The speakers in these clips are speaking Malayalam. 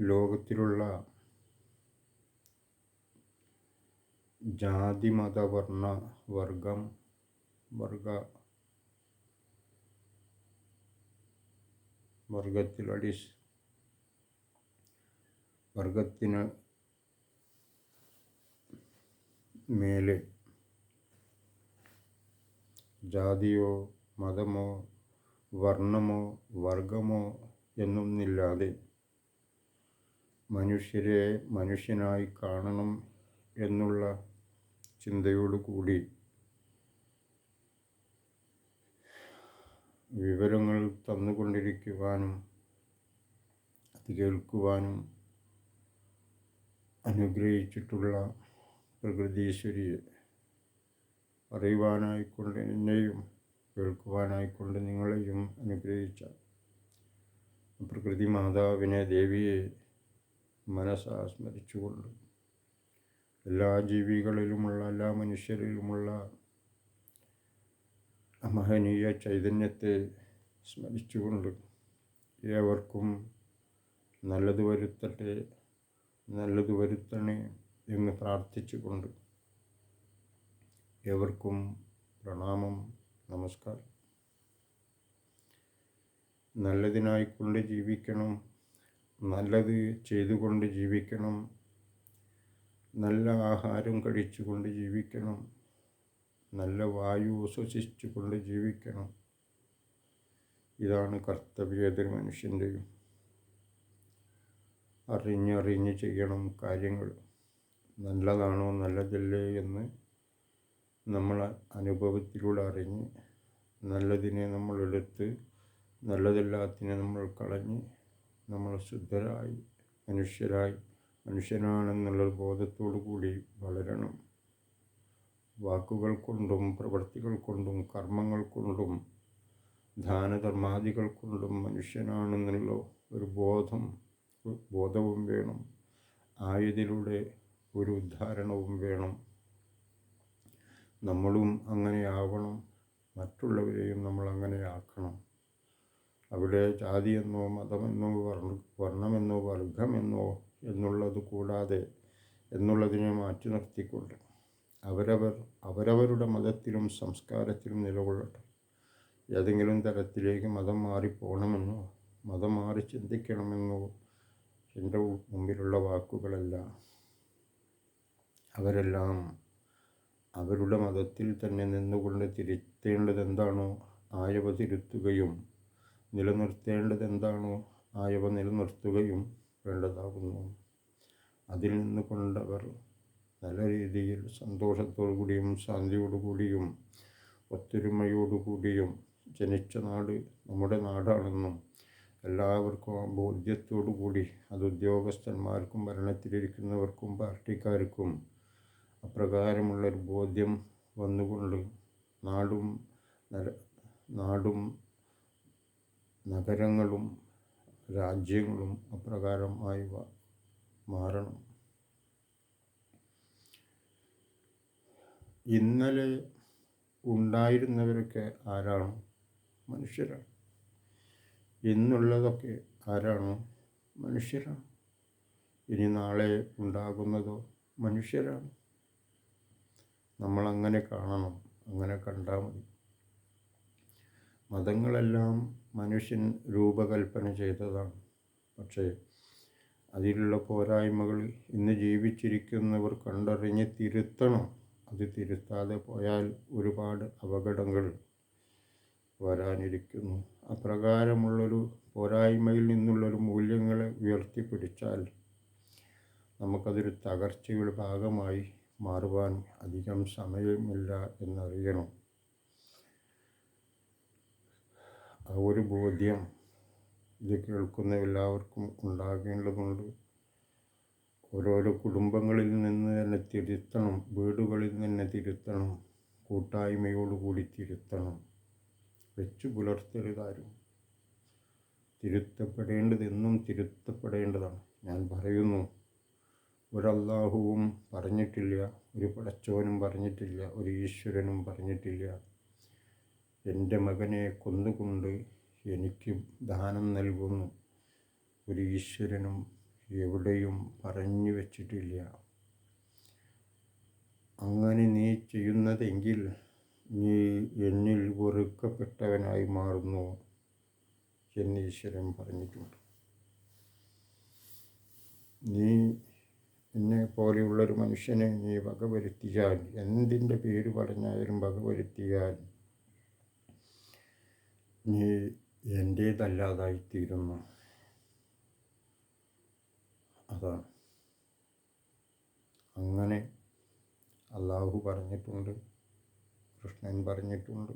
ലോകത്തിലുള്ള ജാതി മത വർണ വർഗം വർഗ വർഗത്തിലടി വർഗത്തിന് മേലെ ജാതിയോ മതമോ വർണമോ വർഗമോ എന്നൊന്നില്ലാതെ മനുഷ്യരെ മനുഷ്യനായി കാണണം എന്നുള്ള ചിന്തയോടുകൂടി വിവരങ്ങൾ തന്നുകൊണ്ടിരിക്കുവാനും അത് കേൾക്കുവാനും അനുഗ്രഹിച്ചിട്ടുള്ള പ്രകൃതീശ്വരിയെ അറിയുവാനായിക്കൊണ്ട് എന്നെയും കേൾക്കുവാനായിക്കൊണ്ട് നിങ്ങളെയും അനുഗ്രഹിച്ച പ്രകൃതി മാതാവിനെ ദേവിയെ മനസ്സാ സ്മരിച്ചുകൊണ്ട് എല്ലാ ജീവികളിലുമുള്ള എല്ലാ മനുഷ്യരിലുമുള്ള മഹനീയ ചൈതന്യത്തെ സ്മരിച്ചുകൊണ്ട് ഏവർക്കും നല്ലത് വരുത്തട്ടെ നല്ലത് വരുത്തണേ എന്ന് പ്രാർത്ഥിച്ചുകൊണ്ട്. ഏവർക്കും പ്രണാമം നമസ്കാരം. നല്ലതിനായിക്കൊണ്ട് ജീവിക്കണം നല്ലത് ചെയ്തുകൊണ്ട് ജീവിക്കണം. നല്ല ആഹാരം കഴിച്ചുകൊണ്ട് ജീവിക്കണം. നല്ല വായു ശ്വസിച്ചുകൊണ്ട് ജീവിക്കണം. ഇതാണ് കർത്തവ്യം ഏതൊരു മനുഷ്യന്റെയും അറിഞ്ഞറിഞ്ഞ് ചെയ്യണം കാര്യങ്ങൾ. നല്ലതാണോ നല്ലതല്ലേ എന്ന് നമ്മൾ അനുഭവത്തിലൂടെ അറിഞ്ഞ് നല്ലതിനെ നമ്മൾ എടുത്ത് നമ്മൾ കളഞ്ഞ് നമ്മൾ ശുദ്ധരായി മനുഷ്യരായി മനുഷ്യനാണെന്നുള്ള ബോധത്തോടു കൂടി വളരണം. വാക്കുകൾ കൊണ്ടും പ്രവൃത്തികൾ കൊണ്ടും കർമ്മങ്ങൾ കൊണ്ടും ദാനധർമാദികൾ കൊണ്ടും മനുഷ്യനാണെന്നുള്ള ഒരു ബോധം ബോധവും വേണം. ആയതിലൂടെ ഒരു ഉദ്ധാരണവും വേണം. നമ്മളും അങ്ങനെയാവണം. മറ്റുള്ളവരെയും നമ്മൾ അങ്ങനെ ആക്കണം അവിടെ ജാതിയെന്നോ മതമെന്നോ വർണ വർണമെന്നോ വർഗമെന്നോ എന്നുള്ളത് കൂടാതെ എന്നുള്ളതിനെ മാറ്റി നിർത്തിക്കൊണ്ട് അവരവർ അവരവരുടെ മതത്തിലും സംസ്കാരത്തിലും നിലകൊള്ളട്ടെ. ഏതെങ്കിലും തരത്തിലേക്ക് മതം മാറിപ്പോകണമെന്നോ മതം മാറി ചിന്തിക്കണമെന്നോ എന്റെ മുമ്പിലുള്ള വാക്കുകളല്ല അവരെല്ലാം അവരുടെ മതത്തിൽ തന്നെ നിന്നുകൊണ്ട് തിരുത്തേണ്ടത് എന്താണോ ആയവ തിരുത്തുകയും നിലനിർത്തേണ്ടത് എന്താണോ ആയവ നിലനിർത്തുകയും വേണ്ടതാകുന്നു. അതിൽ നിന്ന് കൊണ്ടവർ നല്ല രീതിയിൽ സന്തോഷത്തോടു കൂടിയും ശാന്തിയോടുകൂടിയും ഒത്തൊരുമയോടുകൂടിയും ജനിച്ച നാട് നമ്മുടെ നാടാണെന്നും എല്ലാവർക്കും ആ ബോധ്യത്തോടു കൂടി അത് ഉദ്യോഗസ്ഥന്മാർക്കും ഭരണത്തിലിരിക്കുന്നവർക്കും പാർട്ടിക്കാർക്കും അപ്രകാരമുള്ളൊരു ബോധ്യം വന്നുകൊണ്ട് നാടും നാടും നഗരങ്ങളും രാജ്യങ്ങളും അപ്രകാരമായി മാറണം. ഇന്നലെ ഉണ്ടായിരുന്നവരൊക്കെ ആരാണ്? മനുഷ്യരാണ്. ഇന്നുള്ളതൊക്കെ ആരാണ്? മനുഷ്യരാണ്. ഇനി നാളെ ഉണ്ടാകുന്നതോ? മനുഷ്യരാണ്. നമ്മളങ്ങനെ കാണണം. അങ്ങനെ കണ്ടാൽ മതി. മതങ്ങളെല്ലാം മനുഷ്യൻ രൂപകൽപ്പന ചെയ്തതാണ്. പക്ഷേ അതിലുള്ള പോരായ്മകൾ ഇന്ന് ജീവിച്ചിരിക്കുന്നവർ കണ്ടറിഞ്ഞ് തിരുത്തണം. അത് തിരുത്താതെ പോയാൽ ഒരുപാട് അപകടങ്ങൾ വരാനിരിക്കുന്നു. അപ്രകാരമുള്ളൊരു പോരായ്മയിൽ നിന്നുള്ളൊരു മൂല്യങ്ങളെ ഉയർത്തിപ്പിടിച്ചാൽ നമുക്കതൊരു തകർച്ചയുടെ ഭാഗമായി മാറുവാൻ അധികം സമയമില്ല എന്നറിയണം. ആ ഒരു ബോധ്യം ഇത് കേൾക്കുന്ന എല്ലാവർക്കും ഉണ്ടാകേണ്ടതുണ്ട്. ഓരോരോ കുടുംബങ്ങളിൽ നിന്ന് തന്നെ തിരുത്തണം വീടുകളിൽ നിന്ന് തിരുത്തണം കൂട്ടായ്മയോടുകൂടി തിരുത്തണം. വെച്ചു പുലർത്തരുതാരും. തിരുത്തപ്പെടേണ്ടതെന്നും തിരുത്തപ്പെടേണ്ടതാണ്. ഞാൻ പറയുന്നു ഒരല്ലാഹുവും പറഞ്ഞിട്ടില്ല ഒരു പടച്ചോനും പറഞ്ഞിട്ടില്ല ഒരു ഈശ്വരനും പറഞ്ഞിട്ടില്ല. എന്റെ മകനെ കൊന്നുകൊണ്ട് എനിക്ക് ദാനം നൽകുന്നു. ഒരു ഈശ്വരനും എവിടെയും പറഞ്ഞു വച്ചിട്ടില്ല. അങ്ങനെ നീ ചെയ്യുന്നതെങ്കിൽ നീ എന്നിൽ വെറുക്കപ്പെട്ടവനായി മാറുന്നു എന്ന് ഈശ്വരൻ പറഞ്ഞിട്ടുണ്ട്. നീ എന്നെ പോലെയുള്ളൊരു മനുഷ്യനെ നീ വകവരുത്തിയാൽ എന്തിന്റെ പേര് പറഞ്ഞാലും വകവരുത്തിയാൽ നീ എന്റേതല്ലാതായിത്തീരുന്നു അതാണ്. അങ്ങനെ അള്ളാഹു പറഞ്ഞിട്ടുണ്ട് കൃഷ്ണൻ പറഞ്ഞിട്ടുണ്ട്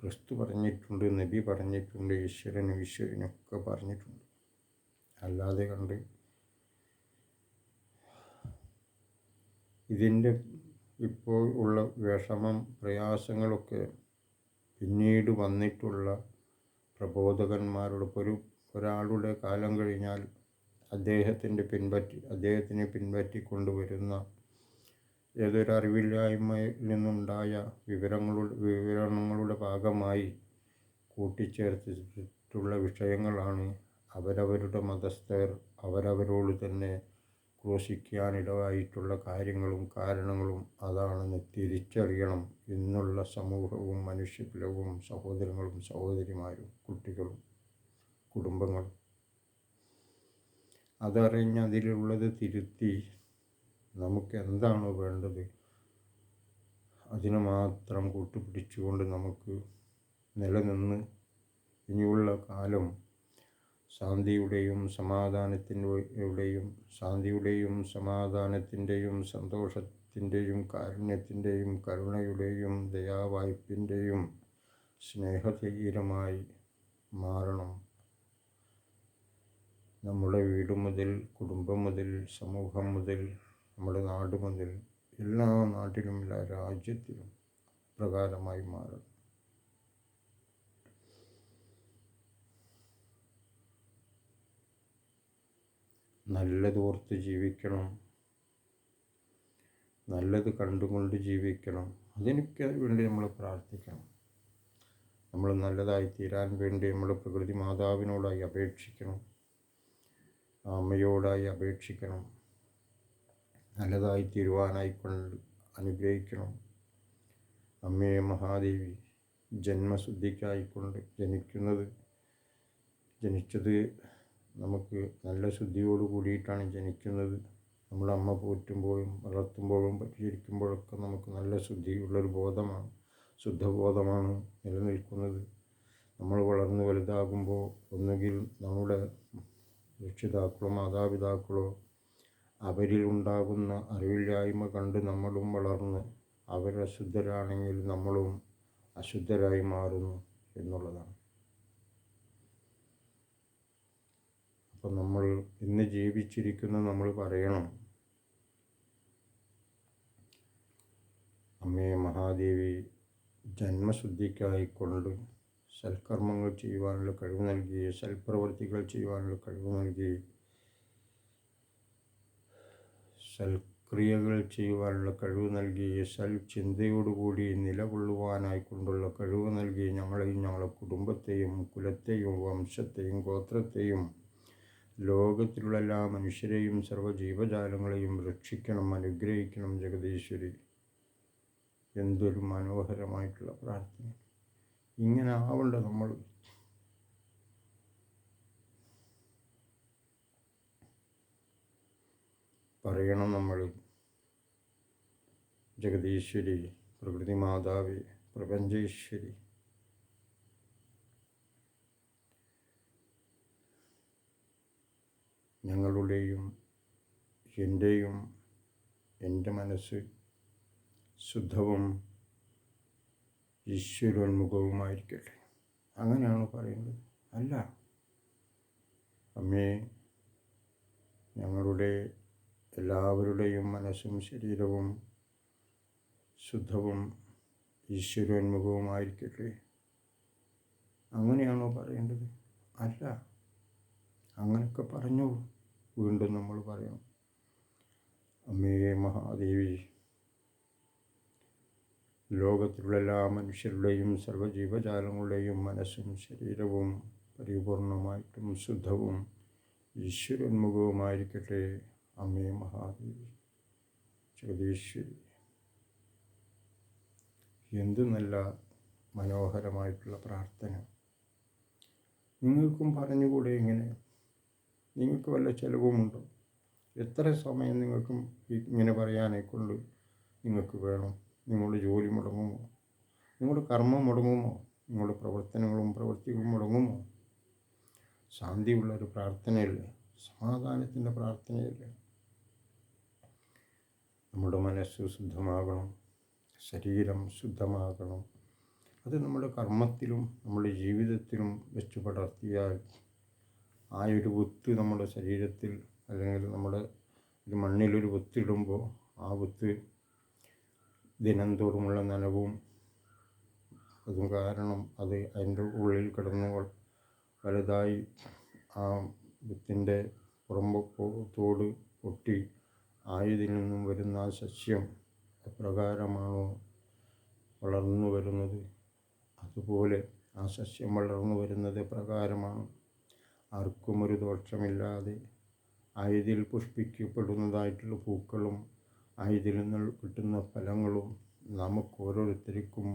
ക്രിസ്തു പറഞ്ഞിട്ടുണ്ട് നബി പറഞ്ഞിട്ടുണ്ട് ഈശ്വരനും ഈശ്വരനൊക്കെ പറഞ്ഞിട്ടുണ്ട്. അല്ലാതെ കണ്ട് ഇതിന്റെ ഇപ്പോൾ ഉള്ള വിഷമം പ്രയാസങ്ങളൊക്കെ പിന്നീട് വന്നിട്ടുള്ള പ്രബോധകന്മാരുടെ ഒരു ഒരാളുടെ കാലം കഴിഞ്ഞാൽ അദ്ദേഹത്തിന്റെ പിൻപറ്റി അദ്ദേഹത്തിനെ പിൻപറ്റിക്കൊണ്ടുവരുന്ന ഏതൊരു അറിവില്ലായ്മയിൽ നിന്നുണ്ടായ വിവരങ്ങളുടെ വിവരണങ്ങളുടെ ഭാഗമായി കൂട്ടിച്ചേർത്തിട്ടുള്ള വിഷയങ്ങളാണ് അവരവരുടെ മതസ്ഥർ അവരവരോട് തന്നെ ക്രോശിക്കാനിടവായിട്ടുള്ള കാര്യങ്ങളും കാരണങ്ങളും അതാണെന്ന് തിരിച്ചറിയണം ഇന്നുള്ള സമൂഹവും മനുഷ്യകുലവും സഹോദരങ്ങളും സഹോദരിമാരും കുട്ടികളും കുടുംബങ്ങളും. അതറിഞ്ഞ് അതിലുള്ളത് തിരുത്തി നമുക്ക് എന്താണോ വേണ്ടത്? അതിനെ മാത്രം കൂട്ടുപിടിച്ചുകൊണ്ട് നമുക്ക് നിലനിന്ന് ഇനിയുള്ള കാലം ശാന്തിയുടെയും സമാധാനത്തിന്റെയും ശാന്തിയുടെയും സമാധാനത്തിന്റെയും സന്തോഷത്തിന്റെയും കാരുണ്യത്തിന്റെയും കരുണയുടെയും ദയാവായ്പിന്റെയും സ്നേഹതീരമായി മാറണം. നമ്മുടെ വീട് മുതൽ കുടുംബം മുതൽ സമൂഹം മുതൽ നമ്മുടെ നാട് മുതൽ എല്ലാ നാട്ടിലും എല്ലാ രാജ്യത്തിലും പ്രകാരമായി മാറണം. നല്ലത് ഓർത്ത് ജീവിക്കണം. നല്ലത് കണ്ടുകൊണ്ട് ജീവിക്കണം. അതിനൊക്കെ വേണ്ടി നമ്മൾ പ്രാർത്ഥിക്കണം. നമ്മൾ നല്ലതായി തീരാൻ വേണ്ടി നമ്മൾ പ്രകൃതി മാതാവിനോടായി അപേക്ഷിക്കണം. അമ്മയോടായി അപേക്ഷിക്കണം. നല്ലതായി തീരുവാനായി കൊണ്ട് അനുഗ്രഹിക്കണം. അമ്മയെ മഹാദേവി ജന്മശുദ്ധിക്കായിക്കൊണ്ട് ജനിക്കുന്നത് ജനിച്ചത് നമുക്ക് നല്ല ശുദ്ധിയോട് കൂടിയിട്ടാണ് ജനിക്കുന്നത്. നമ്മൾ അമ്മ പോറ്റുമ്പോഴും വളർത്തുമ്പോഴും പരിചരിക്കുമ്പോഴൊക്കെ നമുക്ക് നല്ല ശുദ്ധിയുള്ളൊരു ബോധമാണ് ശുദ്ധബോധമാണ് നിലനിൽക്കുന്നത്. നമ്മൾ വളർന്ന് വലുതാകുമ്പോൾ ഒന്നുകിൽ നമ്മുടെ രക്ഷിതാക്കളോ മാതാപിതാക്കളോ അവരിലുണ്ടാകുന്ന അറിവില്ലായ്മ കണ്ട് നമ്മളും വളർന്ന് അവരശുദ്ധരാണെങ്കിൽ നമ്മളും അശുദ്ധരായി മാറുന്നു എന്നുള്ളതാണ്. അപ്പം നമ്മൾ ഇന്ന് ജീവിച്ചിരിക്കുന്ന നമ്മൾ പറയണം. അമ്മേ മഹാദേവി ജന്മശുദ്ധിക്കായിക്കൊണ്ട് സൽക്കർമ്മങ്ങൾ ചെയ്യുവാനുള്ള കഴിവ് നൽകി സൽപ്രവൃത്തികൾ ചെയ്യുവാനുള്ള കഴിവ് നൽകി സൽക്രിയകൾ ചെയ്യുവാനുള്ള കഴിവ് നൽകി സൽ ചിന്തയോടുകൂടി നിലകൊള്ളുവാനായിക്കൊണ്ടുള്ള കഴിവ് നൽകി ഞങ്ങളെയും ഞങ്ങളുടെ കുടുംബത്തെയും കുലത്തെയും വംശത്തെയും ഗോത്രത്തെയും ലോകത്തിലുള്ള എല്ലാ മനുഷ്യരെയും സർവജീവജാലങ്ങളെയും രക്ഷിക്കണം അനുഗ്രഹിക്കണം ജഗദീശ്വരി. എന്തൊരു മനോഹരമായിട്ടുള്ള പ്രാർത്ഥന. ഇങ്ങനെ ആവണ്ട നമ്മൾ. പറയണം നമ്മൾ. ജഗദീശ്വരി പ്രകൃതി മാതാവ് പ്രപഞ്ചേശ്വരി. ഞങ്ങളുടെയും എന്റെയും എന്റെ മനസ്സ് ശുദ്ധവും ഈശ്വരോന്മുഖവുമായിരിക്കട്ടെ. അങ്ങനെയാണ് പറയുന്നത്. അല്ല. അമ്മേ ഞങ്ങളുടെ എല്ലാവരുടെയും മനസ്സും ശരീരവും ശുദ്ധവും ഈശ്വരോന്മുഖവുമായിരിക്കട്ടെ. അങ്ങനെയാണോ പറയേണ്ടത്? അല്ല. അങ്ങനെയൊക്കെ പറഞ്ഞു വീണ്ടും നമ്മൾ പറയണം. അമ്മേ മഹാദേവി ലോകത്തിലുള്ള എല്ലാ മനുഷ്യരുടെയും സർവജീവജാലങ്ങളുടെയും മനസ്സും ശരീരവും പരിപൂർണമായിട്ടും ശുദ്ധവും ഈശ്വരോന്മുഖവുമായിരിക്കട്ടെ. അമ്മേ മഹാദേവി ജഗതീശ്വരി എന്ത് നല്ല മനോഹരമായിട്ടുള്ള പ്രാർത്ഥന. നിങ്ങൾക്കും പറഞ്ഞുകൂടെ ഇങ്ങനെ നിങ്ങൾക്ക് വല്ല ചിലവുമുണ്ടോ? എത്ര സമയം നിങ്ങൾക്കും ഇങ്ങനെ പറയാനെ നിങ്ങൾക്ക് വേണം. നിങ്ങളുടെ ജോലി മുടങ്ങുമോ? നിങ്ങളുടെ കർമ്മം മുടങ്ങുമോ? നിങ്ങളുടെ പ്രവർത്തനങ്ങളും പ്രവൃത്തികളും മുടങ്ങുമോ? ശാന്തിയുള്ളൊരു പ്രാർത്ഥനയല്ലേ? സമാധാനത്തിന്റെ പ്രാർത്ഥനയല്ലേ? നമ്മുടെ മനസ്സ് ശുദ്ധമാകണം. ശരീരം ശുദ്ധമാകണം. അത് നമ്മുടെ കർമ്മത്തിലും നമ്മുടെ ജീവിതത്തിലും വെച്ച് പടർത്തിയാൽ ആ ഒരു വിത്ത് നമ്മുടെ ശരീരത്തിൽ അല്ലെങ്കിൽ നമ്മുടെ ഒരു മണ്ണിലൊരു വിത്തിടുമ്പോൾ ആ വിത്ത് ദിനംതോറുമുള്ള നനവും. അതും കാരണം അത് അതിന്റെ ഉള്ളിൽ കിടന്ന് വലുതായി ആ വിത്തിന്റെ പുറമ്പ് തോട് പൊട്ടി ആയതിൽ നിന്നും വരുന്ന ആ സസ്യം എപ്രകാരമാണോ വളർന്നു വരുന്നത്? അതുപോലെ ആ സസ്യം വളർന്നു വരുന്നത് പ്രകാരമാണ് ആർക്കും ഒരു ദോഷമില്ലാതെ ആയതിൽ പുഷ്പിക്കപ്പെടുന്നതായിട്ടുള്ള പൂക്കളും ആയതിൽ നിന്ന് കിട്ടുന്ന ഫലങ്ങളും നമുക്ക് ഓരോരുത്തർക്കും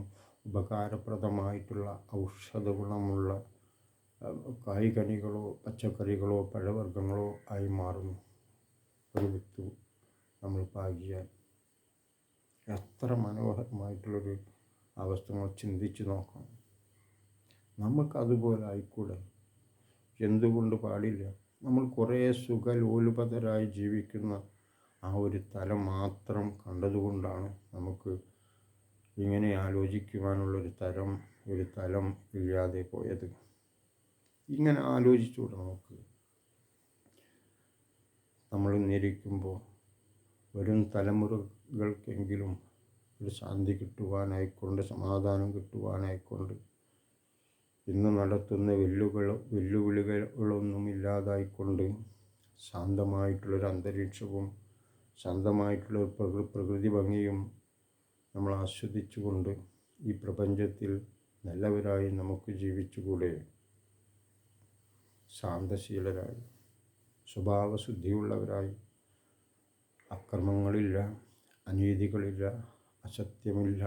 ഉപകാരപ്രദമായിട്ടുള്ള ഔഷധ ഗുണമുള്ള കായ്കനികളോ പച്ചക്കറികളോ പഴവർഗങ്ങളോ ആയി മാറുന്നു. ഒരു വിത്ത് നമ്മൾ പാകിയാൽ എത്ര മനോഹരമായിട്ടുള്ളൊരു അവസ്ഥ നമ്മൾ ചിന്തിച്ച് നോക്കണം. നമുക്കതുപോലെ ആയിക്കൂടെ? എന്തുകൊണ്ട് പാടില്ല? നമ്മൾ കുറേ സുഖലോലുപതരായി ജീവിക്കുന്ന ആ ഒരു തലം മാത്രം കണ്ടതുകൊണ്ടാണ് നമുക്ക് ഇങ്ങനെ ആലോചിക്കുവാനുള്ളൊരു തരം ഒരു തലം ഇല്ലാതെ പോയത്. ഇങ്ങനെ ആലോചിച്ചുകൂടെ നമുക്ക്. നമ്മൾ നിരിക്കുമ്പോൾ വരും തലമുറകൾക്കെങ്കിലും ഒരു ശാന്തി കിട്ടുവാനായിക്കൊണ്ട് സമാധാനം കിട്ടുവാനായിക്കൊണ്ട് ഇന്ന് നടത്തുന്ന വെല്ലുകൾ വെല്ലുവിളികളൊന്നും ഇല്ലാതായിക്കൊണ്ട് ശാന്തമായിട്ടുള്ളൊരു അന്തരീക്ഷവും ശാന്തമായിട്ടുള്ള പ്രകൃതി ഭംഗിയും നമ്മൾ ആസ്വദിച്ചുകൊണ്ട് ഈ പ്രപഞ്ചത്തിൽ നല്ലവരായി നമുക്ക് ജീവിച്ചുകൂടെ. ശാന്തശീലരായി സ്വഭാവശുദ്ധിയുള്ളവരായി. അക്രമങ്ങളില്ല അനീതികളില്ല അസത്യമില്ല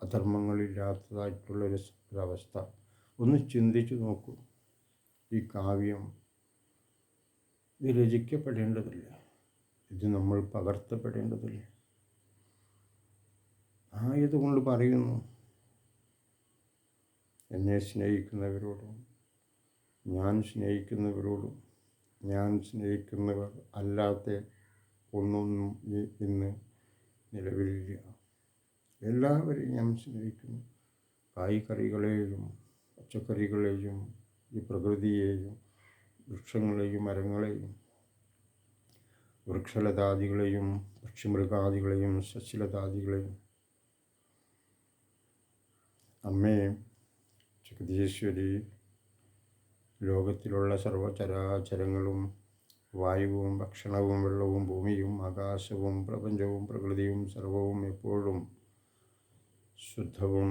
അധർമ്മങ്ങളില്ലാത്തതായിട്ടുള്ളൊരു ഒരവസ്ഥ ഒന്ന് ചിന്തിച്ചു നോക്കൂ. ഈ കാവ്യം ഇത് രചിക്കപ്പെടേണ്ടതില്ല ഇത് നമ്മൾ പകർത്തപ്പെടേണ്ടതില്ല. ആയതുകൊണ്ട് പറയുന്നു എന്നെ സ്നേഹിക്കുന്നവരോടും ഞാൻ സ്നേഹിക്കുന്നവരോടും ഞാൻ സ്നേഹിക്കുന്നവർ അല്ലാത്ത ഒന്നൊന്നും ഇന്ന് നിലവിലില്ല. എല്ലാവരെയും ഞാൻ സ്നേഹിക്കുന്നു. കായ്കറികളെയും പച്ചക്കറികളെയും ഈ പ്രകൃതിയെയും വൃക്ഷങ്ങളെയും മരങ്ങളെയും വൃക്ഷലതാദികളെയും പക്ഷിമൃഗാദികളെയും സസ്യലതാദികളെയും. അമ്മേ ജഗദീശ്വരി ലോകത്തിലുള്ള സർവചരാചരങ്ങളും വായുവും ഭക്ഷണവും വെള്ളവും ഭൂമിയും ആകാശവും പ്രപഞ്ചവും പ്രകൃതിയും സർവവും എപ്പോഴും ശുദ്ധവും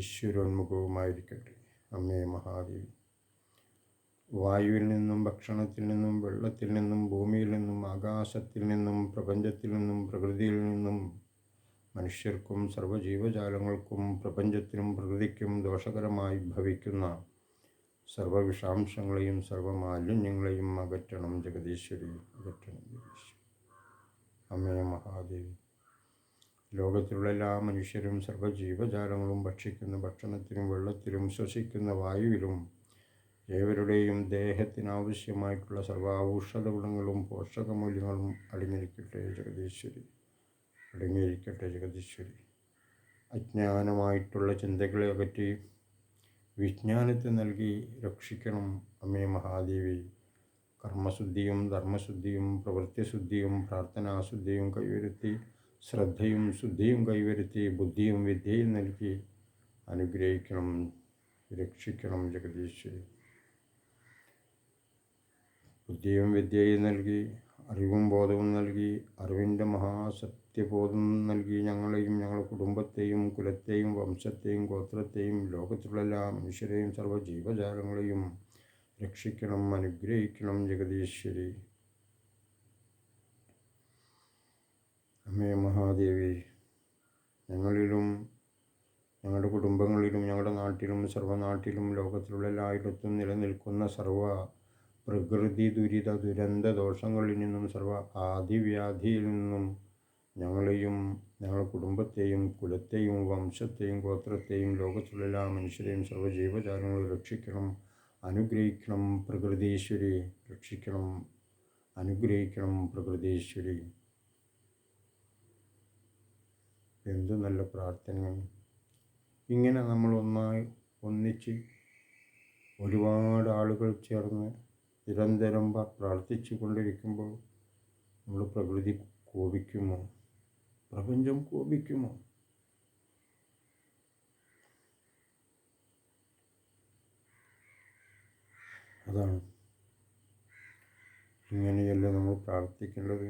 ഈശ്വരോന്മുഖവുമായിരിക്കട്ടെ. അമ്മേ മഹാദേവി. വായുവിൽ നിന്നും ഭക്ഷണത്തിൽ നിന്നും വെള്ളത്തിൽ നിന്നും ഭൂമിയിൽ നിന്നും ആകാശത്തിൽ നിന്നും പ്രപഞ്ചത്തിൽ നിന്നും പ്രകൃതിയിൽ നിന്നും മനുഷ്യർക്കും സർവജീവജാലങ്ങൾക്കും പ്രപഞ്ചത്തിനും പ്രകൃതിക്കും ദോഷകരമായി ഭവിക്കുന്ന സർവവിഷാംശങ്ങളെയും സർവമാലിന്യങ്ങളെയും അകറ്റണം ജഗദീശ്വരി അകറ്റണം ജഗദീശ്വരി. അമ്മേ മഹാദേവി. ലോകത്തിലുള്ള എല്ലാ മനുഷ്യരും സർവജീവജാലങ്ങളും ഭക്ഷിക്കുന്ന ഭക്ഷണത്തിലും വെള്ളത്തിലും ശ്വസിക്കുന്ന വായുവിലും ഏവരുടെയും ദേഹത്തിനാവശ്യമായിട്ടുള്ള സർവ ഔഷധ ഗുണങ്ങളും പോഷകമൂല്യങ്ങളും അടങ്ങിയിരിക്കട്ടെ ജഗതീശ്വരി അടങ്ങിയിരിക്കട്ടെ ജഗതീശ്വരി അജ്ഞാനമായിട്ടുള്ള ചിന്തകളെ അകറ്റി വിജ്ഞാനത്തെ നൽകി രക്ഷിക്കണം അമ്മേ മഹാദേവി. കർമ്മശുദ്ധിയും ധർമ്മശുദ്ധിയും പ്രവൃത്തിശുദ്ധിയും പ്രാർത്ഥനാശുദ്ധിയും കൈവരുത്തി ശ്രദ്ധയും ശുദ്ധിയും കൈവരുത്തി ബുദ്ധിയും വിദ്യയും നൽകി അനുഗ്രഹിക്കണം രക്ഷിക്കണം ജഗദീശ് ബുദ്ധിയും വിദ്യയും നൽകി അറിവും ബോധവും നൽകി അറിവിന്റെ മഹാസത്യബോധം നൽകി ഞങ്ങളെയും ഞങ്ങളുടെ കുടുംബത്തെയും കുലത്തെയും വംശത്തെയും ഗോത്രത്തെയും ലോകത്തിലുള്ള എല്ലാ മനുഷ്യരെയും സർവ ജീവജാലങ്ങളെയും രക്ഷിക്കണം അനുഗ്രഹിക്കണം ജഗദീശ്വരി. അമ്മേ മഹാദേവി. ഞങ്ങളിലും ഞങ്ങളുടെ കുടുംബങ്ങളിലും ഞങ്ങളുടെ നാട്ടിലും സർവനാട്ടിലും ലോകത്തിലുള്ള എല്ലായിടത്തും നിലനിൽക്കുന്ന സർവ പ്രകൃതി ദുരിത ദുരന്ത ദോഷങ്ങളിൽ നിന്നും സർവ ആദിവ്യാധിയിൽ നിന്നും ഞങ്ങളെയും ഞങ്ങളുടെ കുടുംബത്തെയും കുലത്തെയും വംശത്തെയും ഗോത്രത്തെയും ലോകത്തിലുള്ള എല്ലാ മനുഷ്യരെയും സർവജീവജാലങ്ങളെ രക്ഷിക്കണം അനുഗ്രഹിക്കണം പ്രകൃതീശ്വരി. രക്ഷിക്കണം അനുഗ്രഹിക്കണം പ്രകൃതീശ്വരി. എന്ത് നല്ല പ്രാർത്ഥനയാണ് ഇങ്ങനെ നമ്മൾ ഒന്നായി ഒന്നിച്ച് ഒരുപാട് ആളുകൾ ചേർന്ന് നിരന്തരം പ്രാർത്ഥിച്ചു കൊണ്ടിരിക്കുമ്പോൾ നമ്മൾ പ്രകൃതി കോപിക്കുമോ? പ്രപഞ്ചം കോപിക്കുമോ? അതാണ്. ഇങ്ങനെയല്ല നമ്മൾ പ്രാർത്ഥിക്കേണ്ടത്?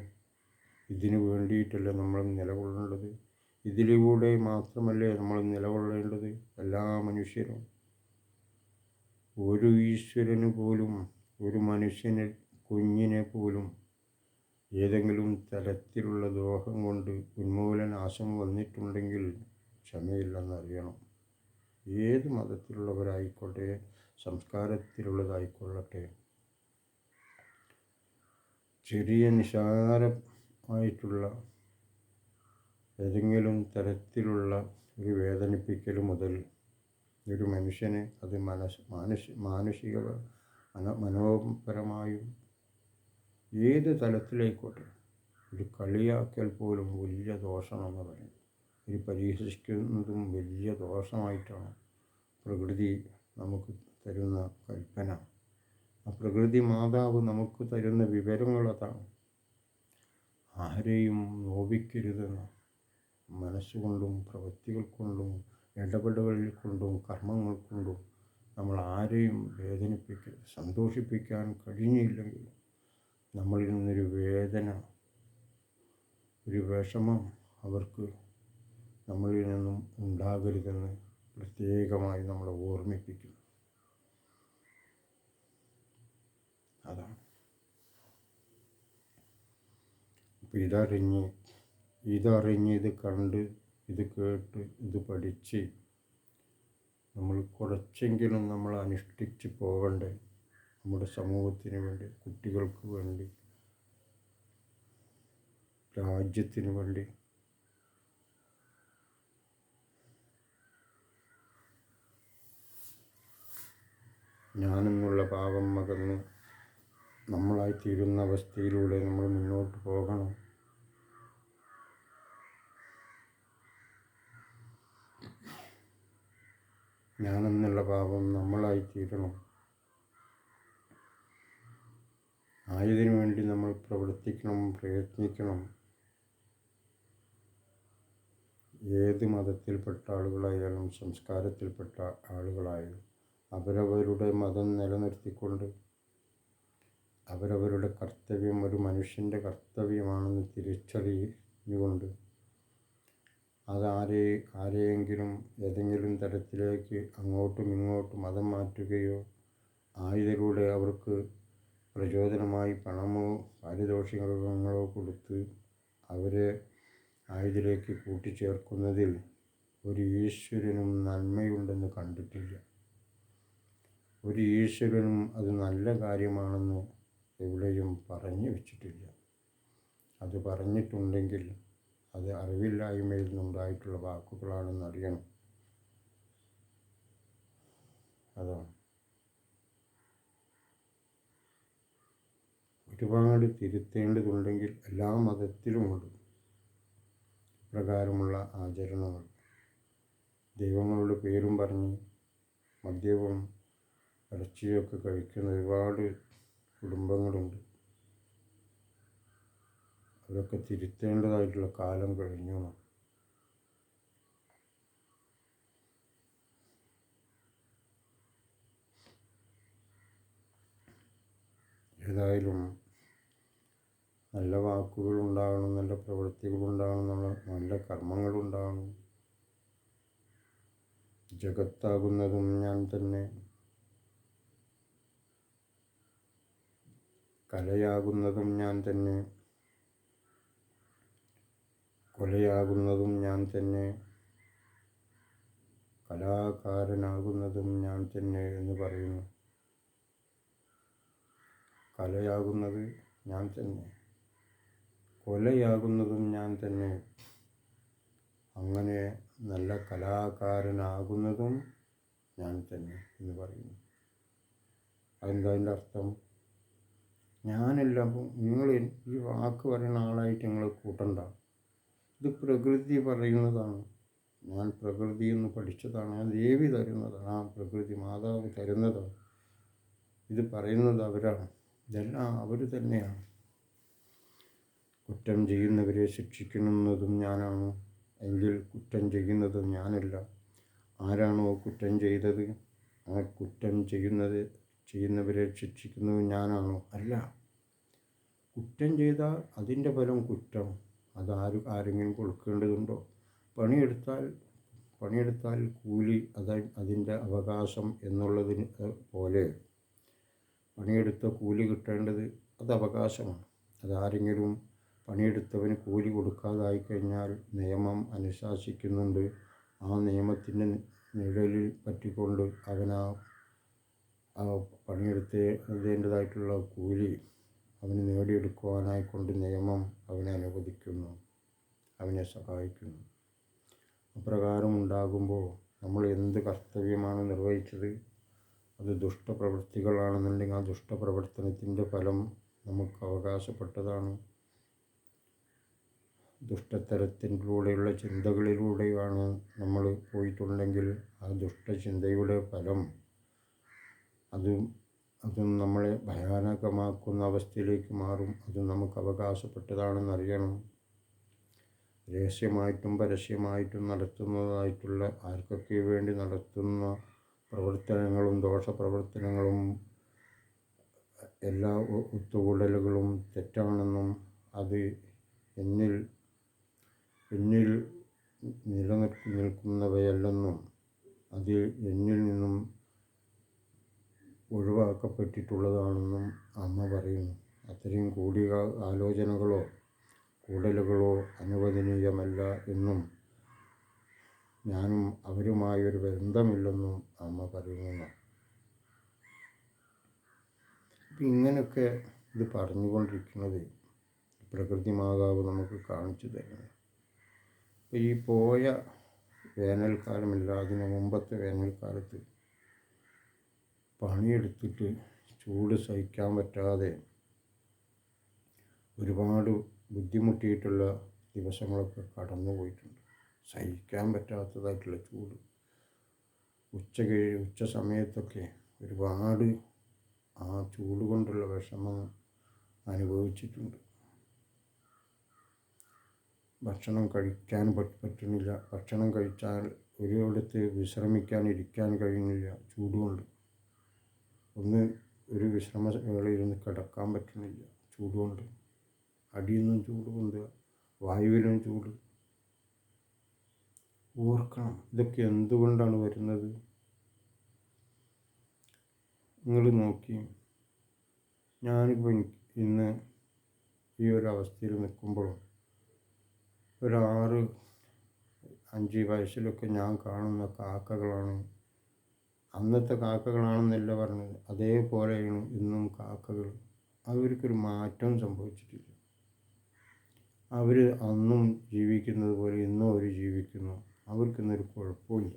ഇതിനു വേണ്ടിയിട്ടല്ല നമ്മൾ നിലകൊള്ളേണ്ടത്? ഇതിലൂടെ മാത്രമല്ലേ നമ്മൾ നിലകൊള്ളേണ്ടത്? എല്ലാ മനുഷ്യരും. ഒരു ഈശ്വരന് പോലും ഒരു മനുഷ്യനെ കുഞ്ഞിനെ പോലും ഏതെങ്കിലും തരത്തിലുള്ള ദോഹം കൊണ്ട് ഉന്മൂലനാശം വന്നിട്ടുണ്ടെങ്കിൽ ക്ഷമയില്ലെന്നറിയണം. ഏത് മതത്തിലുള്ളവരായിക്കോട്ടെ സംസ്കാരത്തിലുള്ളതായിക്കൊള്ളട്ടെ. ചെറിയ നിസാരമായിട്ടുള്ള ഏതെങ്കിലും തരത്തിലുള്ള ഒരു വേദനിപ്പിക്കൽ മുതൽ ഒരു മനുഷ്യന് അത് മനസ് മാനുഷ മാനുഷിക മന മനോപരമായും ഏത് തലത്തിലേക്കോട്ടെ ഒരു കളിയാക്കൽ പോലും വലിയ ദോഷമെന്ന് പറയും. ഒരു പരിഹസിക്കുന്നതും വലിയ ദോഷമായിട്ടാണ് പ്രകൃതി നമുക്ക് തരുന്ന കൽപ്പന. ആ പ്രകൃതി മാതാവ് നമുക്ക് തരുന്ന വിവരങ്ങൾ അതാണ് ആരെയും നോവിക്കരുതെന്ന് മനസ്സുകൊണ്ടും പ്രവൃത്തികൾ കൊണ്ടും ഇടപെടലുകൾ കൊണ്ടും കർമ്മങ്ങൾ കൊണ്ടും നമ്മൾ ആരെയും വേദനിപ്പിക്കരുത് സന്തോഷിപ്പിക്കാൻ കഴിഞ്ഞില്ലെങ്കിൽ നമ്മളിൽ നിന്നൊരു വേദന ഒരു വിഷമം അവർക്ക് നമ്മളിൽ നിന്നും ഉണ്ടാകരുതെന്ന് പ്രത്യേകമായി നമ്മളെ ഓർമ്മിപ്പിക്കുന്നു. അതാണ്. അപ്പോൾ ഇതറിഞ്ഞ് ഇതറിഞ്ഞ് ഇത് കണ്ട് ഇത് കേട്ട് ഇത് പഠിച്ച് നമ്മൾ കുറച്ചെങ്കിലും നമ്മൾ അനുഷ്ഠിച്ച് പോകണ്ടേ. നമ്മുടെ സമൂഹത്തിന് വേണ്ടി കുട്ടികൾക്ക് വേണ്ടി രാജ്യത്തിന് വേണ്ടി. ഞാനെന്നുള്ള പാപം മകന്ന് നമ്മളായി തീരുന്ന അവസ്ഥയിലൂടെ നമ്മൾ മുന്നോട്ട് പോകണം. ഞാനെന്നുള്ള പാപം നമ്മളായി തീരണം ആയതിനു വേണ്ടി നമ്മൾ പ്രവർത്തിക്കണം പ്രയത്നിക്കണം. ഏത് മതത്തിൽപ്പെട്ട ആളുകളായാലും സംസ്കാരത്തിൽപ്പെട്ട ആളുകളായാലും അവരവരുടെ മതം നിലനിർത്തിക്കൊണ്ട് അവരവരുടെ കർത്തവ്യം ഒരു മനുഷ്യന്റെ കർത്തവ്യമാണെന്ന് തിരിച്ചറിഞ്ഞുകൊണ്ട് അതാരെ ആരെയെങ്കിലും ഏതെങ്കിലും തരത്തിലേക്ക് അങ്ങോട്ടും ഇങ്ങോട്ടും മതം മാറ്റുകയോ ആയതിലൂടെ അവർക്ക് പ്രചോദനമായി പണമോ പാരിതോഷികങ്ങളോ കൊടുത്ത് അവരെ ആയതിലേക്ക് കൂട്ടിച്ചേർക്കുന്നതിൽ ഒരു ഈശ്വരനും നന്മയുണ്ടെന്ന് കണ്ടിട്ടില്ല. ഒരു ഈശ്വരനും അത് നല്ല കാര്യമാണെന്ന് എവിടെയും പറഞ്ഞു വെച്ചിട്ടില്ല. അത് പറഞ്ഞിട്ടുണ്ടെങ്കിൽ അത് അറിവില്ലായ്മയിൽ നിന്നുണ്ടായിട്ടുള്ള വാക്കുകളാണെന്ന് അറിയണം. അതാണ് ഒരുപാട് തിരുത്തേണ്ടതുണ്ടെങ്കിൽ എല്ലാ മതത്തിലുമുണ്ട് പ്രകാരമുള്ള ആചരണങ്ങൾ. ദൈവങ്ങളുടെ പേരും പറഞ്ഞ് മദ്യവും ഇറച്ചിയൊക്കെ കഴിക്കുന്ന ഒരുപാട് കുടുംബങ്ങളുണ്ട്. അതൊക്കെ തിരുത്തേണ്ടതായിട്ടുള്ള കാലം കഴിഞ്ഞു. ഏതായാലും നല്ല വാക്കുകൾ ഉണ്ടാകണം നല്ല പ്രവൃത്തികൾ ഉണ്ടാകണം നല്ല നല്ല കർമ്മങ്ങൾ ഉണ്ടാകണം. ജഗത്താകുന്നതും ഞാൻ തന്നെ. കലയാകുന്നതും ഞാൻ തന്നെ. കൊലയാകുന്നതും ഞാൻ തന്നെ കലാകാരനാകുന്നതും ഞാൻ തന്നെ എന്ന് പറയുന്നു. കലയാകുന്നത് ഞാൻ തന്നെ കൊലയാകുന്നതും ഞാൻ തന്നെ. അങ്ങനെ നല്ല കലാകാരനാകുന്നതും ഞാൻ തന്നെ എന്ന് പറയുന്നു. അതെന്താ അതിന്റെ അർത്ഥം? ഞാനെല്ലാം നിങ്ങൾ ഈ വാക്ക് പറയുന്ന ആളായിട്ട് നിങ്ങൾ കൂട്ടണ്ട. ഇത് പ്രകൃതി പറയുന്നതാണ്. ഞാൻ പ്രകൃതി എന്ന് പഠിച്ചതാണ്. ഞാൻ ദേവി തരുന്നതാണ്. ആ പ്രകൃതി മാതാവ് തരുന്നതാണ് ഇത് പറയുന്നത് അവരാണ്. ഇതെല്ലാം അവർ തന്നെയാണ്. കുറ്റം ചെയ്യുന്നവരെ ശിക്ഷിക്കുന്നതും ഞാനാണ്. എങ്കിൽ കുറ്റം ചെയ്യുന്നത് ഞാനല്ല. ആരാണോ കുറ്റം ചെയ്തത് ആ കുറ്റം ചെയ്യുന്നത് ചെയ്യുന്നവരെ ശിക്ഷിക്കുന്നത് ഞാനാണോ? അല്ല. കുറ്റം ചെയ്താൽ അതിന്റെ ഫലം കുറ്റം. അത് ആര് ആരെങ്കിലും കൊടുക്കേണ്ടതുണ്ടോ? പണിയെടുത്താൽ പണിയെടുത്താൽ കൂലി അത അതിന്റെ അവകാശം എന്നുള്ളതിന് പോലെ പണിയെടുത്ത കൂലി കിട്ടേണ്ടത് അത് അവകാശമാണ്. അതാരെങ്കിലും പണിയെടുത്തവന് കൂലി കൊടുക്കാതായി കഴിഞ്ഞാൽ നിയമം അനുശാസിക്കുന്നുണ്ട്. ആ നിയമത്തിന്റെ നിഴലിൽ പറ്റിക്കൊണ്ട് അവനാ ആ പണിയെടുത്തതിന്റെതായിട്ടുള്ള കൂലി അവന് നേടിയെടുക്കുവാനായി കൊണ്ട് നിയമം അവനെ അനുവദിക്കുന്നു അവനെ സഹായിക്കുന്നു. അപ്രകാരം ഉണ്ടാകുമ്പോൾ നമ്മൾ എന്ത് കർത്തവ്യമാണ് നിർവഹിച്ചത്? അത് ദുഷ്ടപ്രവൃത്തികളാണെന്നുണ്ടെങ്കിൽ ആ ദുഷ്ടപ്രവർത്തനത്തിന്റെ ഫലം നമുക്ക് അവകാശപ്പെട്ടതാണ്. ദുഷ്ടത്തരത്തിലൂടെയുള്ള ചിന്തകളിലൂടെയാണ് നമ്മൾ പോയിട്ടുണ്ടെങ്കിൽ ആ ദുഷ്ടചിന്തയുടെ ഫലം അത് അതും നമ്മളെ ഭയാനകമാക്കുന്ന അവസ്ഥയിലേക്ക് മാറും. അത് നമുക്ക് അവകാശപ്പെട്ടതാണെന്ന് അറിയണം രഹസ്യമായിട്ടും പരസ്യമായിട്ടും നടത്തുന്നതായിട്ടുള്ള ആർക്കൊക്കെ വേണ്ടി നടത്തുന്ന പ്രവർത്തനങ്ങളും ദോഷപ്രവർത്തനങ്ങളും എല്ലാ ഒത്തുകൂടലുകളും തെറ്റാണെന്നും അത് എന്നിൽ എന്നിൽ നിലനിൽക്കുന്നവയല്ലെന്നും അത് എന്നിൽ നിന്നും ഒഴിവാക്കപ്പെട്ടിട്ടുള്ളതാണെന്നും അമ്മ പറയുന്നു. അത്രയും കൂടിയ ആലോചനകളോ കൂടലുകളോ അനുവദനീയമല്ല എന്നും ഞാനും അവരുമായൊരു ബന്ധമില്ലെന്നും അമ്മ പറയുന്നു. ഇങ്ങനെയൊക്കെ ഇത് പറഞ്ഞുകൊണ്ടിരിക്കുന്നത് പ്രകൃതി മാതാവ് നമുക്ക് കാണിച്ചു തരുന്നത് ഈ പോയ വേനൽക്കാലമില്ല അതിന് മുമ്പത്തെ വേനൽക്കാലത്ത് പണിയെടുത്തിട്ട് ചൂട് സഹിക്കാൻ പറ്റാതെ ഒരുപാട് ബുദ്ധിമുട്ടിയിട്ടുള്ള ദിവസങ്ങളൊക്കെ കടന്നു പോയിട്ടുണ്ട്. സഹിക്കാൻ പറ്റാത്തതായിട്ടുള്ള ചൂട്. ഉച്ച കഴി ഉച്ച സമയത്തൊക്കെ ഒരുപാട് ആ ചൂട് കൊണ്ടുള്ള വിഷമം അനുഭവിച്ചിട്ടുണ്ട്. ഭക്ഷണം കഴിക്കാൻ പറ്റുന്നില്ല. ഭക്ഷണം കഴിച്ചാൽ ഒരിടത്ത് വിശ്രമിക്കാൻ ഇരിക്കാൻ കഴിയുന്നില്ല ചൂടുകൊണ്ട് ഒന്ന് ഒരു വിശ്രമ വേളയിലൊന്ന് കിടക്കാൻ പറ്റുന്നില്ല. ചൂടുകൊണ്ട്. അടിയൊന്നും ചൂട് പൊന്തുക വായുവിലും ചൂട്. ഓർക്കണം ഇതൊക്കെ എന്തുകൊണ്ടാണ് വരുന്നത്? നിങ്ങൾ നോക്കി. ഞാനിപ്പോൾ ഇന്ന് ഈ ഒരു അവസ്ഥയിൽ നിൽക്കുമ്പോഴും ഒരാറ് അഞ്ച് വയസ്സിലൊക്കെ ഞാൻ കാണുന്ന കാക്കകളാണ് അന്നത്തെ കാക്കകളാണെന്നല്ല പറഞ്ഞത്. അതേപോലെയാണ് ഇന്നും കാക്കകൾ അവർക്കൊരു മാറ്റം സംഭവിച്ചിട്ടില്ല. അവർ അന്നും ജീവിക്കുന്നത് പോലെ ഇന്നും അവർ ജീവിക്കുന്നു. അവർക്കിന്നൊരു കുഴപ്പമില്ല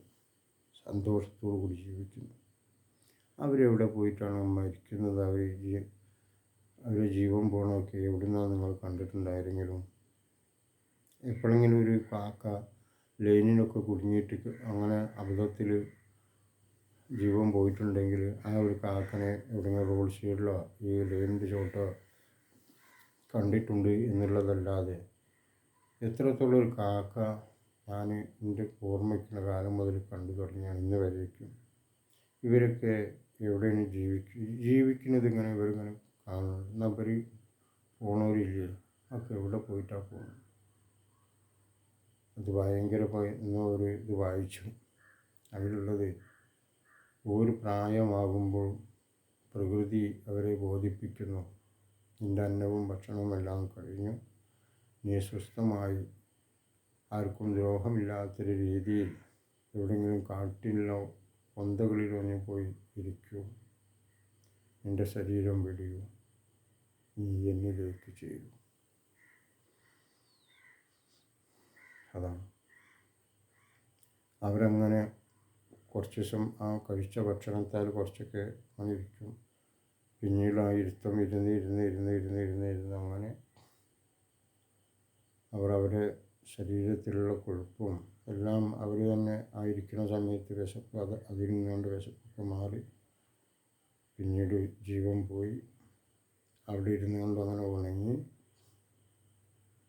സന്തോഷത്തോടു കൂടി ജീവിക്കുന്നു. അവരെവിടെ പോയിട്ടാണ് മരിക്കുന്നത് അവർ അവരെ ജീവൻ പോകണമൊക്കെ എവിടെ നിന്നാണ് നിങ്ങൾ കണ്ടിട്ടുണ്ടായിരുന്നെങ്കിലും? എപ്പോഴെങ്കിലും ഒരു കാക്ക ലൈനിനൊക്കെ കുടുങ്ങിയിട്ട് അങ്ങനെ അബദ്ധത്തിൽ ജീവൻ പോയിട്ടുണ്ടെങ്കിൽ ആ ഒരു കാക്കനെ എവിടെയെങ്കിലും റോഡ് സൈഡിലോ ഈ ലൈനിന്റെ ചോട്ടോ കണ്ടിട്ടുണ്ട് എന്നുള്ളതല്ലാതെ എത്രത്തോളം ഒരു കാക്ക ഞാൻ എന്റെ ഓർമ്മയ്ക്കുള്ള കാലം മുതൽ കണ്ടു തുടങ്ങിയാണ് ഇന്ന് വരേക്കും. ഇവരൊക്കെ എവിടെയാണ് ജീവിക്കുക ജീവിക്കുന്നത് ഇങ്ങനെ ഇവരിങ്ങനെ കാണുന്നത്. എന്നാൽ പോണവരില്ലേ ഒക്കെ എവിടെ പോയിട്ടാണ് പോകുന്നത് അത് ഭയങ്കര ഒരു ഇത് വായിച്ചു. അതിലുള്ളത് ഒരു പ്രായമാകുമ്പോൾ പ്രകൃതി അവരെ ബോധിപ്പിക്കുന്നു. നിന്റെ അന്നവും ഭക്ഷണവും എല്ലാം കഴിഞ്ഞു. നീ സ്വസ്ഥമായി. ആർക്കും ദ്രോഹമില്ലാത്തൊരു രീതിയിൽ എവിടെയെങ്കിലും കാട്ടിലോ പൊന്തകളിലോ നീ പോയി ഇരിക്കൂ. നിന്റെ ശരീരം വെടിയൂ. നീ എന്നിലേക്ക് ചെയ്യൂ അതാണ്. അവരങ്ങനെ കുറച്ച് ദിവസം ആ കഴിച്ച ഭക്ഷണത്താൽ കുറച്ചൊക്കെ അങ്ങനെ ഇരിക്കും പിന്നീട് ആ ഇരുത്തം ഇരുന്ന് ഇരുന്ന് ഇരുന്ന് ഇരുന്ന് ഇരുന്ന് ഇരുന്ന് അങ്ങനെ അവർ അവരെ ശരീരത്തിലുള്ള കൊഴുപ്പും എല്ലാം അവർ തന്നെ ആയിരിക്കുന്ന സമയത്ത് വിശപ്പ് അത് അതിൽ നിന്നുകൊണ്ട് വിശപ്പൊക്കെ മാറി പിന്നീട് ജീവൻ പോയി. അവിടെ ഇരുന്ന് കൊണ്ട് അങ്ങനെ ഉണങ്ങി.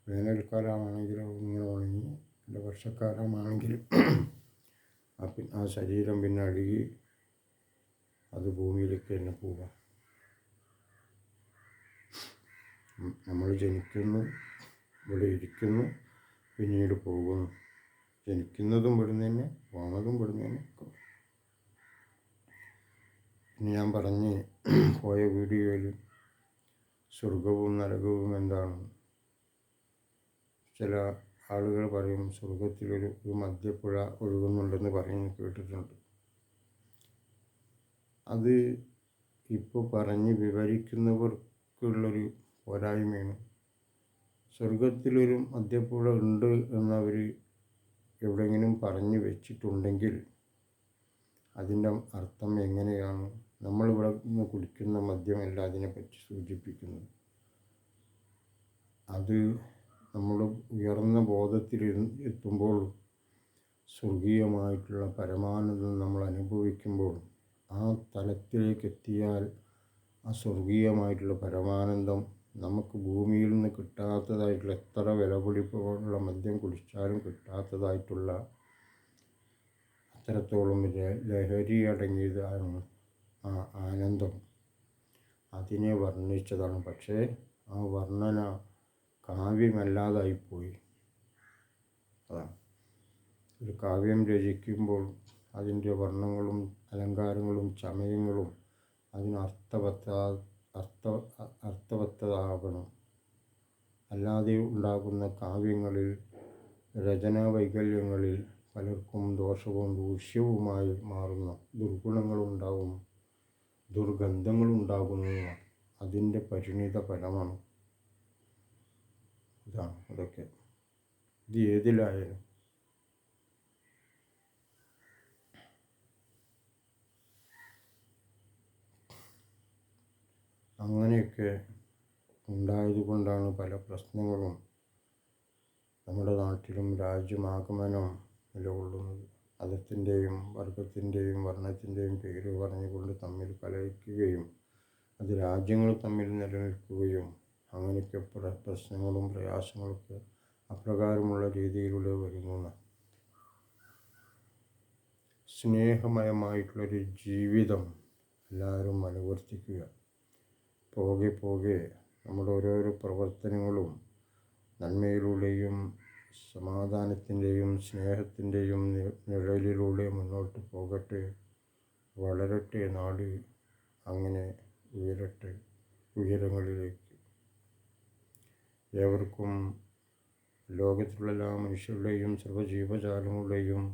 വേനൽക്കാലമാണെങ്കിൽ ഇങ്ങനെ ഉണങ്ങി. അല്ല വർഷക്കാലമാണെങ്കിൽ ആ ശരീരം പിന്നെ അഴുകി അത് ഭൂമിയിലേക്ക് തന്നെ പോവാം നമ്മൾ ജനിക്കുന്നു ഇവിടെ ഇരിക്കുന്നു പിന്നീട് പോകുന്നു. ജനിക്കുന്നതും ഇവിടുന്ന് തന്നെ പോകുന്നതും ഇവിടുന്ന് തന്നെ പിന്നെ ഞാൻ പറഞ്ഞ് പോയ വീഡിയോയിൽ സ്വർഗവും നരകവും എന്താണ്? ചില ആളുകൾ പറയും സ്വർഗത്തിലൊരു ഒരു മദ്യപ്പുഴ ഒഴുകുന്നുണ്ടെന്ന് പറയുന്നു കേട്ടിട്ടുണ്ട്. അത് ഇപ്പോൾ പറഞ്ഞ് വിവരിക്കുന്നവർക്കുള്ളൊരു പോരായ്മയാണ്. സ്വർഗത്തിലൊരു മദ്യപ്പുഴ ഉണ്ട് എന്നവർ എവിടെങ്കിലും പറഞ്ഞു വെച്ചിട്ടുണ്ടെങ്കിൽ അതിന്റെ അർത്ഥം എങ്ങനെയാണ്? നമ്മളിവിടെ നിന്ന് കുടിക്കുന്ന മദ്യമല്ല അതിനെപ്പറ്റി സൂചിപ്പിക്കുന്നത്. അത് നമ്മൾ ഉയർന്ന ബോധത്തിൽ എത്തുമ്പോൾ സ്വർഗീയമായിട്ടുള്ള പരമാനന്ദം നമ്മൾ അനുഭവിക്കുമ്പോൾ ആ തലത്തിലേക്ക് എത്തിയാൽ ആ സ്വർഗീയമായിട്ടുള്ള പരമാനന്ദം നമുക്ക് ഭൂമിയിൽ നിന്ന് കിട്ടാത്തതായിട്ടുള്ള എത്ര വിലപിടിപ്പുള്ള മദ്യം കുടിച്ചാലും കിട്ടാത്തതായിട്ടുള്ള അത്രത്തോളം ലഹരി അടങ്ങിയതാണ് ആ ആനന്ദം അതിനെ വർണിച്ചതാണ്. പക്ഷേ ആ വർണന കാവ്യമല്ലാതായിപ്പോയി. അതാണ് ഒരു കാവ്യം രചിക്കുമ്പോൾ അതിന്റെ വർണങ്ങളും അലങ്കാരങ്ങളും ചമയങ്ങളും അതിന് അർത്ഥവത്ത അർത്ഥ അർത്ഥവത്തതാകണം അല്ലാതെ ഉണ്ടാകുന്ന കാവ്യങ്ങളിൽ രചനാ വൈകല്യങ്ങളിൽ പലർക്കും ദോഷവും ദൂഷ്യവുമായി മാറുന്ന ദുർഗുണങ്ങളുണ്ടാകും ദുർഗന്ധങ്ങളുണ്ടാകുന്നു. അതിന്റെ പരിണിത ഫലമാണ് ഇതാണ് അതൊക്കെ. ഇത് ഏതിലായാലും. അങ്ങനെയൊക്കെ ഉണ്ടായതുകൊണ്ടാണ് പല പ്രശ്നങ്ങളും നമ്മുടെ നാട്ടിലും രാജ്യമാഗമനം നിലകൊള്ളുന്നത്. മതത്തിന്റെയും വർഗത്തിന്റെയും വർണത്തിന്റെയും പേര് പറഞ്ഞുകൊണ്ട് തമ്മിൽ കലഹിക്കുകയും അത് രാജ്യങ്ങൾ തമ്മിൽ നിലനിൽക്കുകയും അങ്ങനെയൊക്കെ പ്രശ്നങ്ങളും പ്രയാസങ്ങളൊക്കെ അപ്രകാരമുള്ള രീതിയിലൂടെ വരുന്നു സ്നേഹമയമായിട്ടുള്ളൊരു ജീവിതം എല്ലാവരും അനുവർത്തിക്കുക. പോകെ പോകെ നമ്മുടെ ഓരോരോ പ്രവർത്തനങ്ങളും നന്മയിലൂടെയും സമാധാനത്തിന്റെയും സ്നേഹത്തിന്റെയും നിഴലിലൂടെ മുന്നോട്ട് പോകട്ടെ വളരട്ടെ നാട് അങ്ങനെ ഉയരട്ടെ ഉയരങ്ങളിലേക്ക് ഏവർക്കും ലോകത്തിലുള്ള എല്ലാ മനുഷ്യരുടെയും സർവജീവജാലങ്ങളുടെയും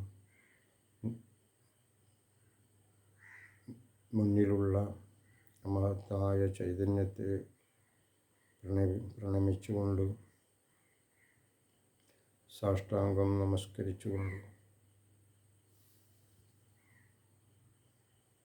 മുന്നിലുള്ള മഹത്തായ ചൈതന്യത്തെ പ്രണമി പ്രണമിച്ചുകൊണ്ട് സാഷ്ടാംഗം നമസ്കരിച്ചുകൊണ്ട്